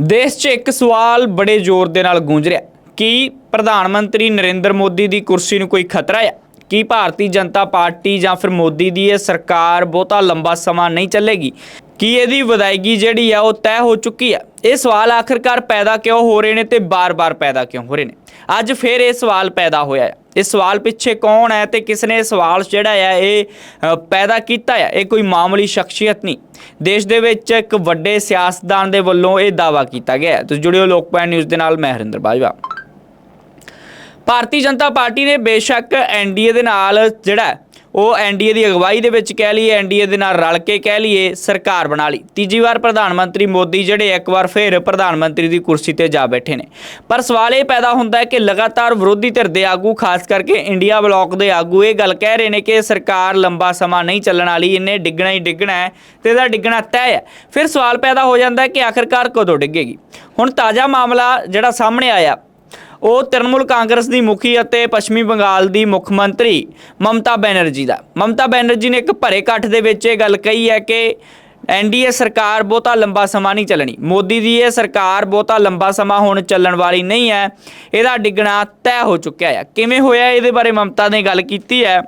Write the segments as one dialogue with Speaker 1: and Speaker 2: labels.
Speaker 1: ਦੇਸ਼ 'ਚ ਇੱਕ ਸਵਾਲ ਬੜੇ ਜ਼ੋਰ ਦੇ ਨਾਲ ਗੂੰਜ ਰਿਹਾ। ਕੀ ਪ੍ਰਧਾਨ ਮੰਤਰੀ ਨਰਿੰਦਰ ਮੋਦੀ ਦੀ ਕੁਰਸੀ ਨੂੰ ਕੋਈ ਖਤਰਾ ਹੈ ਕੀ ਭਾਰਤੀ ਜਨਤਾ ਪਾਰਟੀ ਜਾਂ ਫਿਰ ਮੋਦੀ ਦੀ ਇਹ ਸਰਕਾਰ ਬਹੁਤਾ ਲੰਬਾ ਸਮਾਂ ਨਹੀਂ ਚੱਲੇਗੀ? ਕੀ ਇਹਦੀ ਵਿਦਾਇਗੀ ਜਿਹੜੀ ਆ ਉਹ ਤੈਅ ਹੋ ਚੁੱਕੀ ਆ? ਇਹ ਸਵਾਲ ਆਖਰਕਾਰ ਪੈਦਾ ਕਿਉਂ ਹੋ ਰਹੇ ਨੇ ਤੇ ਬਾਰ-ਬਾਰ ਪੈਦਾ ਕਿਉਂ ਹੋ ਰਹੇ ਨੇ? ਅੱਜ ਫਿਰ ਇਹ ਸਵਾਲ ਪੈਦਾ ਹੋਇਆ ਹੈ ਇਸ ਸਵਾਲ ਪਿੱਛੇ ਕੌਣ ਹੈ ਤੇ ਕਿਸ ਨੇ ਸਵਾਲ ਜਿਹੜਾ ਹੈ ਇਹ ਪੈਦਾ ਕੀਤਾ ਹੈ ਇਹ ਕੋਈ ਮਾਮੂਲੀ ਸ਼ਖਸੀਅਤ ਨਹੀਂ। ਦੇਸ਼ ਦੇ ਵਿੱਚ ਇੱਕ ਵੱਡੇ ਸਿਆਸਤਦਾਨ ਦੇ ਵੱਲੋਂ ਇਹ ਦਾਵਾ ਕੀਤਾ ਗਿਆ ਹੈ। ਤੁਸੀਂ ਜੁੜਿਓ ਲੋਕਪਾਲ ਨਿਊਜ਼ ਦੇ ਨਾਲ, ਮੈਂ ਹਰਿੰਦਰ ਬਾਜਵਾ। ਭਾਰਤੀ ਜਨਤਾ ਪਾਰਟੀ ਨੇ ਬੇਸ਼ੱਕ ਐਨਡੀਏ ਦੇ ਨਾਲ ਜਿਹੜਾ ਉਹ ਐਨਡੀਏ ਦੀ ਅਗਵਾਈ ਦੇ ਵਿੱਚ ਕਹਿ ਲਈਏ ਐਨਡੀਏ ਦੇ ਨਾਲ ਰਲ ਕੇ ਕਹਿ ਲਈਏ, ਸਰਕਾਰ ਬਣਾ ਲਈ। ਤੀਜੀ ਵਾਰ ਪ੍ਰਧਾਨ ਮੰਤਰੀ ਮੋਦੀ ਜਿਹੜੇ ਇੱਕ ਵਾਰ ਫਿਰ ਪ੍ਰਧਾਨ ਮੰਤਰੀ ਦੀ ਕੁਰਸੀ ਤੇ ਜਾ ਬੈਠੇ ਨੇ। ਪਰ ਸਵਾਲ ਇਹ ਪੈਦਾ ਹੁੰਦਾ ਹੈ ਕਿ ਲਗਾਤਾਰ ਵਿਰੋਧੀ ਧਿਰ ਦੇ ਆਗੂ, ਖਾਸ ਕਰਕੇ ਇੰਡੀਆ ਬਲਾਕ ਦੇ ਆਗੂ, ਇਹ ਗੱਲ ਕਹਿ ਰਹੇ ਨੇ ਕਿ ਸਰਕਾਰ ਲੰਬਾ ਸਮਾਂ ਨਹੀਂ ਚੱਲਣ ਵਾਲੀ ਇਹਨੇ ਡਿੱਗਣਾ ਹੀ ਡਿੱਗਣਾ ਹੈ ਤੇ ਇਹਦਾ ਡਿੱਗਣਾ ਤੈਅ ਹੈ। ਫਿਰ ਸਵਾਲ ਪੈਦਾ ਹੋ ਜਾਂਦਾ ਹੈ ਕਿ ਆਖਰਕਾਰ ਕਦੋਂ ਡਿੱਗੇਗੀ? ਹੁਣ ਤਾਜ਼ਾ ਮਾਮਲਾ ਜਿਹੜਾ ਸਾਹਮਣੇ ਆਇਆ ਉਹ ਤ੍ਰਿਣਮੂਲ ਕਾਂਗਰਸ ਦੀ ਮੁਖੀ ਅਤੇ ਪੱਛਮੀ ਬੰਗਾਲ ਦੀ ਮੁੱਖ ਮੰਤਰੀ ਮਮਤਾ ਬੈਨਰਜੀ ਦਾ। ਮਮਤਾ ਬੈਨਰਜੀ ਨੇ ਇੱਕ ਭਰੇ ਇਕੱਠ ਦੇ ਵਿੱਚ ਇਹ ਗੱਲ ਕਹੀ ਹੈ ਕਿ ਐਨਡੀਏ ਸਰਕਾਰ ਬਹੁਤਾ ਲੰਬਾ ਸਮਾਂ ਨਹੀਂ ਚੱਲਣੀ। ਮੋਦੀ ਦੀ ਇਹ ਸਰਕਾਰ ਬਹੁਤਾ ਲੰਬਾ ਸਮਾਂ ਹੁਣ ਚੱਲਣ ਵਾਲੀ ਨਹੀਂ ਹੈ। ਇਹਦਾ ਡਿੱਗਣਾ ਤੈਅ ਹੋ ਚੁੱਕਿਆ ਹੈ। ਕਿਵੇਂ ਹੋਇਆ ਇਹਦੇ ਬਾਰੇ ਮਮਤਾ ਨੇ ਗੱਲ ਕੀਤੀ ਹੈ।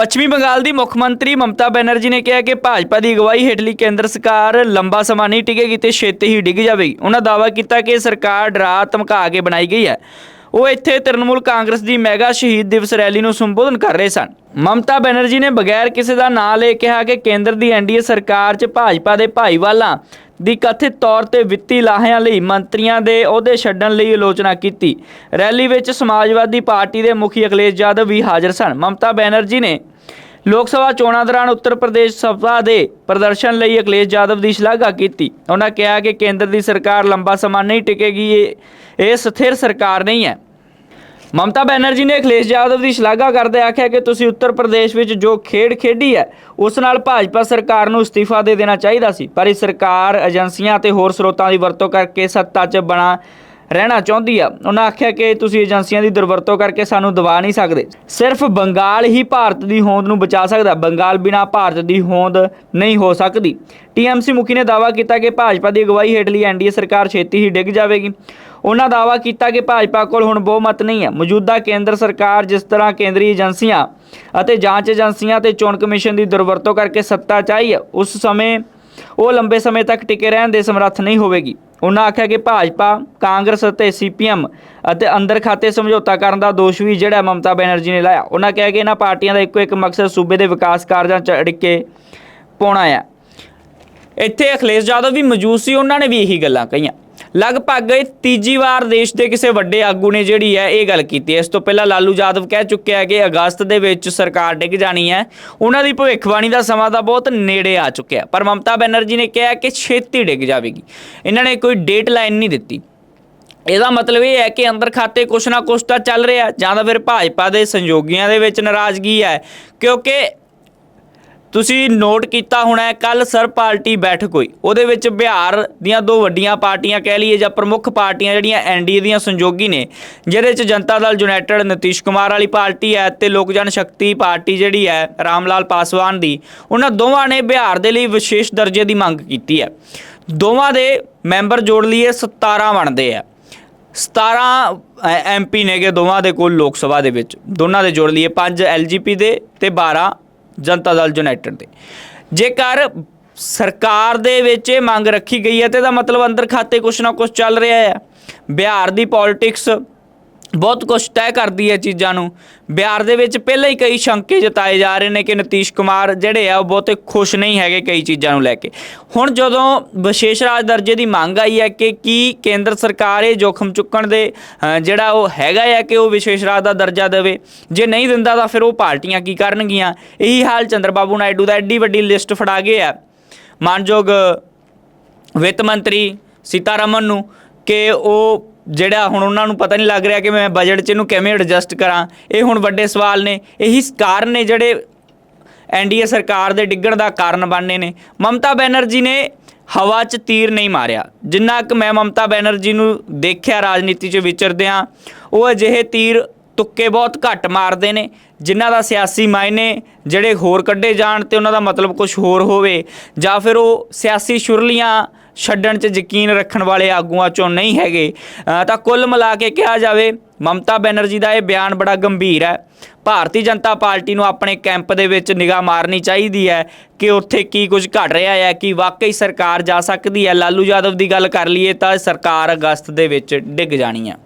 Speaker 1: ਪੱਛਮੀ ਬੰਗਾਲ ਦੀ ਮੁੱਖ ਮੰਤਰੀ ਮਮਤਾ ਬੈਨਰਜੀ ਨੇ ਕਿਹਾ ਕਿ ਭਾਜਪਾ ਦੀ ਅਗਵਾਈ ਹੇਠਲੀ ਕੇਂਦਰ ਸਰਕਾਰ ਲੰਬਾ ਸਮਾਂ ਨਹੀਂ ਟਿਕੇਗੀ ਤੇ ਛੇਤੀ ਹੀ ਡਿੱਗ ਜਾਵੇਗੀ। ਉਹਨਾਂ ਦਾਅਵਾ ਕੀਤਾ ਕਿ ਸਰਕਾਰ ਡਰਾ ਧਮਕਾ ਕੇ ਬਣਾਈ ਗਈ ਹੈ। ਉਹ ਇੱਥੇ ਤ੍ਰਿਣਮੂਲ ਕਾਂਗਰਸ ਦੀ ਮੈਗਾ ਸ਼ਹੀਦ ਦਿਵਸ ਰੈਲੀ ਨੂੰ ਸੰਬੋਧਨ ਕਰ ਰਹੇ ਸਨ। ਮਮਤਾ ਬੈਨਰਜੀ ਨੇ ਬਗੈਰ ਕਿਸੇ ਦਾ ਨਾਂ ਲੈ ਕਿਹਾ ਕਿ ਕੇਂਦਰ ਦੀ ਐਨਡੀਏ ਸਰਕਾਰ 'ਚ ਭਾਜਪਾ ਦੇ ਭਾਈਵਾਲਾਂ ਦੀ ਕਥਿਤ ਤੌਰ ਤੇ ਵਿੱਤੀ ਲਾਹਿਆਂ ਲਈ ਮੰਤਰੀਆਂ ਦੇ ਅਹੁਦੇ ਛੱਡਣ ਲਈ ਆਲੋਚਨਾ ਕੀਤੀ। ਰੈਲੀ ਵਿੱਚ ਸਮਾਜਵਾਦੀ ਪਾਰਟੀ ਦੇ ਮੁਖੀ ਅਖਿਲੇਸ਼ ਯਾਦਵ ਵੀ ਹਾਜ਼ਰ ਸਨ। ਮਮਤਾ ਬੈਨਰਜੀ ਨੇ ਲੋਕ ਸਭਾ ਚੋਣਾਂ ਦੌਰਾਨ ਉੱਤਰ ਪ੍ਰਦੇਸ਼ ਸਭਾ ਦੇ ਪ੍ਰਦਰਸ਼ਨ ਲਈ ਅਖਿਲੇਸ਼ ਯਾਦਵ ਦੀ ਸ਼ਲਾਘਾ ਕੀਤੀ। ਉਹਨਾਂ ਕਿਹਾ ਕਿ ਕੇਂਦਰ ਦੀ ਸਰਕਾਰ ਲੰਬਾ ਸਮਾਂ ਨਹੀਂ ਟਿਕੇਗੀ, ਇਹ ਸਥਿਰ ਸਰਕਾਰ ਨਹੀਂ ਹੈ। ਮਮਤਾ ਬੈਨਰਜੀ ਨੇ ਅਖਿਲੇਸ਼ ਯਾਦਵ ਦੀ ਸ਼ਲਾਘਾ ਕਰਦੇ ਆਖਿਆ ਕਿ ਤੁਸੀਂ ਉੱਤਰ ਪ੍ਰਦੇਸ਼ ਵਿੱਚ ਜੋ ਖੇਡ ਖੇਡੀ ਹੈ, ਉਸ ਨਾਲ ਭਾਜਪਾ ਸਰਕਾਰ ਨੂੰ ਅਸਤੀਫਾ ਦੇ ਦੇਣਾ ਚਾਹੀਦਾ ਸੀ। ਪਰ ਇਹ ਸਰਕਾਰ ਏਜੰਸੀਆਂ ਅਤੇ ਹੋਰ ਸਰੋਤਾਂ ਦੀ ਵਰਤੋਂ ਕਰਕੇ ਸੱਤਾ 'ਚ ਬਣਾ ਰਹਿਣਾ ਚਾਹੁੰਦੀ ਆ। ਉਹਨਾਂ ਆਖਿਆ ਕਿ ਤੁਸੀਂ ਏਜੰਸੀਆਂ ਦੀ ਦੁਰਵਰਤੋਂ ਕਰਕੇ ਸਾਨੂੰ ਦਬਾ ਨਹੀਂ ਸਕਦੇ। ਸਿਰਫ ਬੰਗਾਲ ਹੀ ਭਾਰਤ ਦੀ ਹੋਂਦ ਨੂੰ ਬਚਾ ਸਕਦਾ। ਬੰਗਾਲ ਬਿਨਾ ਭਾਰਤ ਦੀ ਹੋਂਦ ਨਹੀਂ ਹੋ ਸਕਦੀ। ਟੀਐਮਸੀ ਮੁਖੀ ਨੇ ਦਾਅਵਾ ਕੀਤਾ ਕਿ ਭਾਜਪਾ ਦੀ ਅਗਵਾਈ ਹੇਠਲੀ ਐਨਡੀਏ ਸਰਕਾਰ ਛੇਤੀ ਹੀ ਡਿੱਗ ਜਾਵੇਗੀ। ਉਹਨਾਂ ਦਾਅਵਾ ਕੀਤਾ ਕਿ ਭਾਜਪਾ ਕੋਲ ਹੁਣ ਬਹੁਮਤ ਨਹੀਂ ਹੈ ਮੌਜੂਦਾ ਕੇਂਦਰ ਸਰਕਾਰ ਜਿਸ ਤਰ੍ਹਾਂ ਕੇਂਦਰੀ ਏਜੰਸੀਆਂ ਅਤੇ ਜਾਂਚ ਏਜੰਸੀਆਂ ਤੇ ਚੋਣ ਕਮਿਸ਼ਨ ਦੀ ਦੁਰਵਰਤੋਂ ਕਰਕੇ ਸੱਤਾ ਚਾਹੀ ਹੈ ਉਸ ਸਮੇਂ, ਉਹ ਲੰਬੇ ਸਮੇਂ ਤੱਕ ਟਿਕੇ ਰਹਿਣ ਦੇ ਸਮਰੱਥ ਨਹੀਂ ਹੋਵੇਗੀ। ਉਹਨਾਂ ਆਖਿਆ ਕਿ ਭਾਜਪਾ, ਕਾਂਗਰਸ ਅਤੇ ਸੀਪੀਐਮ ਅਤੇ ਅੰਦਰ ਖਾਤੇ ਸਮਝੌਤਾ ਕਰਨ ਦਾ ਦੋਸ਼ ਵੀ ਜਿਹੜਾ ਮਮਤਾ ਬੈਨਰਜੀ ਨੇ ਲਾਇਆ। ਉਹਨਾਂ ਕਿਹਾ ਕਿ ਇਹਨਾਂ ਪਾਰਟੀਆਂ ਦਾ ਇੱਕੋ ਇੱਕ ਮਕਸਦ ਸੂਬੇ ਦੇ ਵਿਕਾਸ ਕਾਰਜਾਂ 'ਚ ਅੜਿੱਕੇ ਪਾਉਣਾ ਹੈ ਇੱਥੇ ਅਖਿਲੇਸ਼ ਯਾਦਵ ਵੀ ਮੌਜੂਦ ਸੀ, ਉਹਨਾਂ ਨੇ ਵੀ ਇਹੀ ਗੱਲਾਂ ਕਹੀਆਂ। ਲਗਭਗ ਤੀਜੀ ਵਾਰ ਦੇਸ਼ ਦੇ ਕਿਸੇ ਵੱਡੇ ਆਗੂ ਨੇ ਜਿਹੜੀ ਹੈ ਇਹ ਗੱਲ ਕੀਤੀ ਹੈ। ਇਸ ਤੋਂ ਪਹਿਲਾਂ ਲਾਲੂ ਯਾਦਵ ਕਹਿ ਚੁੱਕਿਆ ਹੈ ਕਿ ਅਗਸਤ ਦੇ ਵਿੱਚ ਸਰਕਾਰ ਡਿੱਗ ਜਾਣੀ ਹੈ। ਉਹਨਾਂ ਦੀ ਭਵਿੱਖਬਾਣੀ ਦਾ ਸਮਾਂ ਤਾਂ ਬਹੁਤ ਨੇੜੇ ਆ ਚੁੱਕਿਆ ਪਰ ਮਮਤਾ ਬੈਨਰਜੀ ਨੇ ਕਿਹਾ ਕਿ ਛੇਤੀ ਡਿੱਗ ਜਾਵੇਗੀ। ਇਹਨਾਂ ਨੇ ਕੋਈ ਡੇਟ ਲਾਈਨ ਨਹੀਂ ਦਿੱਤੀ। ਇਹਦਾ ਮਤਲਬ ਇਹ ਹੈ ਕਿ ਅੰਦਰ ਖਾਤੇ ਕੁਛ ਨਾ ਕੁਛ ਤਾਂ ਚੱਲ ਰਿਹਾ ਜਾਂ ਤਾਂ ਫਿਰ ਭਾਜਪਾ ਦੇ ਸੰਯੋਗੀਆਂ ਦੇ ਵਿੱਚ ਨਾਰਾਜ਼ਗੀ ਹੈ, ਕਿਉਂਕਿ ਤੁਸੀਂ ਨੋਟ ਕੀਤਾ ਹੋਣਾ ਹੈ ਕੱਲ ਸਰ ਪਾਰਟੀ ਬੈਠਕ ਹੋਈ। ਉਹਦੇ ਵਿੱਚ ਬਿਹਾਰ ਦੀਆਂ ਦੋ ਵੱਡੀਆਂ ਪਾਰਟੀਆਂ ਕਹਿ ਲਈਏ ਜਾਂ ਪ੍ਰਮੁੱਖ ਪਾਰਟੀਆਂ ਜਿਹੜੀਆਂ ਐਨਡੀਏ ਦੀਆਂ ਸੰਯੋਗੀ ਨੇ, ਜਿਹਦੇ 'ਚ ਜਨਤਾ ਦਲ ਯੂਨਾਈਟਿਡ ਨਤੀਸ਼ ਕੁਮਾਰ ਵਾਲੀ ਪਾਰਟੀ ਹੈ ਤੇ ਲੋਕ ਜਨ ਸ਼ਕਤੀ ਪਾਰਟੀ ਜਿਹੜੀ ਹੈ ਰਾਮ ਲਾਲ ਪਾਸਵਾਨ ਦੀ, ਉਹਨਾਂ ਦੋਵਾਂ ਨੇ ਬਿਹਾਰ ਦੇ ਲਈ ਵਿਸ਼ੇਸ਼ ਦਰਜੇ ਦੀ ਮੰਗ ਕੀਤੀ ਹੈ। ਦੋਵਾਂ ਦੇ ਮੈਂਬਰ ਜੋੜ ਲਈਏ 17 ਬਣਦੇ ਆ। 17 ਐਮਪੀ ਨੇਗੇ ਦੋਵਾਂ ਦੇ ਕੋਲ ਲੋਕ ਸਭਾ ਦੇ ਵਿੱਚ। ਦੋਨਾਂ ਦੇ ਜੋੜ ਲਈਏ 5 ਐਲਜੀਪੀ ਦੇ ਤੇ 12 ਜਨਤਾ ਦਲ ਯੂਨਾਈਟਿਡ ਦੇ। ਜੇਕਰ ਸਰਕਾਰ ਦੇ ਵਿੱਚ ਇਹ ਮੰਗ ਰੱਖੀ ਗਈ ਹੈ ਤੇ ਇਹਦਾ ਮਤਲਬ ਅੰਦਰ ਖਾਤੇ ਕੁਛ ਨਾ ਕੁਛ ਚੱਲ ਰਿਹਾ ਹੈ। ਬਿਹਾਰ ਦੀ ਪੋਲਿਟਿਕਸ ਬਹੁਤ ਕੁਛ ਤੈਅ ਕਰਦੀ ਹੈ ਚੀਜ਼ਾਂ ਨੂੰ। ਬਿਹਾਰ ਦੇ ਵਿੱਚ ਪਹਿਲਾਂ ਹੀ ਕਈ ਸ਼ੰਕੇ ਜਤਾਏ ਜਾ ਰਹੇ ਨੇ ਕਿ ਨਤੀਸ਼ ਕੁਮਾਰ ਜਿਹੜੇ ਆ, ਉਹ ਬਹੁਤੇ ਖੁਸ਼ ਨਹੀਂ ਹੈਗੇ ਕਈ ਚੀਜ਼ਾਂ ਨੂੰ ਲੈ ਕੇ। ਹੁਣ ਜਦੋਂ ਵਿਸ਼ੇਸ਼ ਰਾਜ ਦਰਜੇ ਦੀ ਮੰਗ ਆਈ ਹੈ ਕਿ ਕੀ ਕੇਂਦਰ ਸਰਕਾਰ ਇਹ ਜੋਖਮ ਚੁੱਕਣ ਦੇ ਜਿਹੜਾ ਉਹ ਹੈਗਾ ਆ ਕਿ ਉਹ ਵਿਸ਼ੇਸ਼ ਰਾਜ ਦਾ ਦਰਜਾ ਦੇਵੇ, ਜੇ ਨਹੀਂ ਦਿੰਦਾ ਤਾਂ ਫਿਰ ਉਹ ਪਾਰਟੀਆਂ ਕੀ ਕਰਨਗੀਆਂ? ਇਹੀ ਹਾਲ ਚੰਦਰਬਾਬੂ ਨਾਇਡੂ ਦਾ ਐਡੀ ਵੱਡੀ ਲਿਸਟ ਫੜਾ ਗਏ ਆ। ਮਾਨਯੋਗ ਵਿੱਤ ਮੰਤਰੀ ਸੀਤਾਰਮਨ ਨੂੰ ਕਿ ਉਹ ਜਿਹੜਾ ਹੁਣ ਉਹਨਾਂ ਨੂੰ ਪਤਾ ਨਹੀਂ ਲੱਗ ਰਿਹਾ ਕਿ ਮੈਂ ਬਜਟ 'ਚ ਇਹਨੂੰ ਕਿਵੇਂ ਐਡਜਸਟ ਕਰਾਂ। ਇਹ ਹੁਣ ਵੱਡੇ ਸਵਾਲ ਨੇ। ਇਹੀ ਕਾਰਨ ਨੇ ਜਿਹੜੇ ਐਨਡੀਏ ਸਰਕਾਰ ਦੇ ਡਿੱਗਣ ਦਾ ਕਾਰਨ ਬਣਨੇ ਨੇ। ਮਮਤਾ ਬੈਨਰਜੀ ਨੇ ਹਵਾ 'ਚ ਤੀਰ ਨਹੀਂ ਮਾਰਿਆ। ਜਿੰਨਾ ਕਿ ਮੈਂ ਮਮਤਾ ਬੈਨਰਜੀ ਨੂੰ ਦੇਖਿਆ ਰਾਜਨੀਤੀ 'ਚ ਵਿਚਰਦਿਆਂ ਉਹ ਅਜਿਹੇ ਤੀਰ ਤੁੱਕੇ ਬਹੁਤ ਘੱਟ ਮਾਰਦੇ ਨੇ, ਜਿਨ੍ਹਾਂ ਦਾ ਸਿਆਸੀ ਮਾਇਨੇ ਜਿਹੜੇ ਹੋਰ ਕੱਢੇ ਜਾਣ ਤੇ ਉਹਨਾਂ ਦਾ ਮਤਲਬ ਕੁਝ ਹੋਰ ਹੋਵੇ, ਜਾਂ ਫਿਰ ਉਹ ਸਿਆਸੀ ਸ਼ੁਰਲੀਆਂ ਛੱਡਣ 'ਚ ਯਕੀਨ ਰੱਖਣ ਵਾਲੇ ਆਗੂਆਂ 'ਚੋਂ ਨਹੀਂ ਹੈਗੇ। ਤਾਂ ਕੁੱਲ ਮਿਲਾ ਕੇ ਕਿਹਾ ਜਾਵੇ, ਮਮਤਾ ਬੈਨਰਜੀ ਦਾ ਇਹ ਬਿਆਨ ਬੜਾ ਗੰਭੀਰ ਹੈ। ਭਾਰਤੀ ਜਨਤਾ ਪਾਰਟੀ ਨੂੰ ਆਪਣੇ ਕੈਂਪ ਦੇ ਵਿੱਚ ਨਿਗਾਹ ਮਾਰਨੀ ਚਾਹੀਦੀ ਹੈ ਕਿ ਉੱਥੇ ਕੀ ਕੁਝ ਘਟ ਰਿਹਾ ਹੈ, ਕਿ ਵਾਕਈ ਸਰਕਾਰ ਜਾ ਸਕਦੀ ਹੈ। ਲਾਲੂ ਯਾਦਵ ਦੀ ਗੱਲ ਕਰ ਲਈਏ ਤਾਂ ਸਰਕਾਰ ਅਗਸਤ ਦੇ ਵਿੱਚ ਡਿੱਗ ਜਾਣੀ ਹੈ।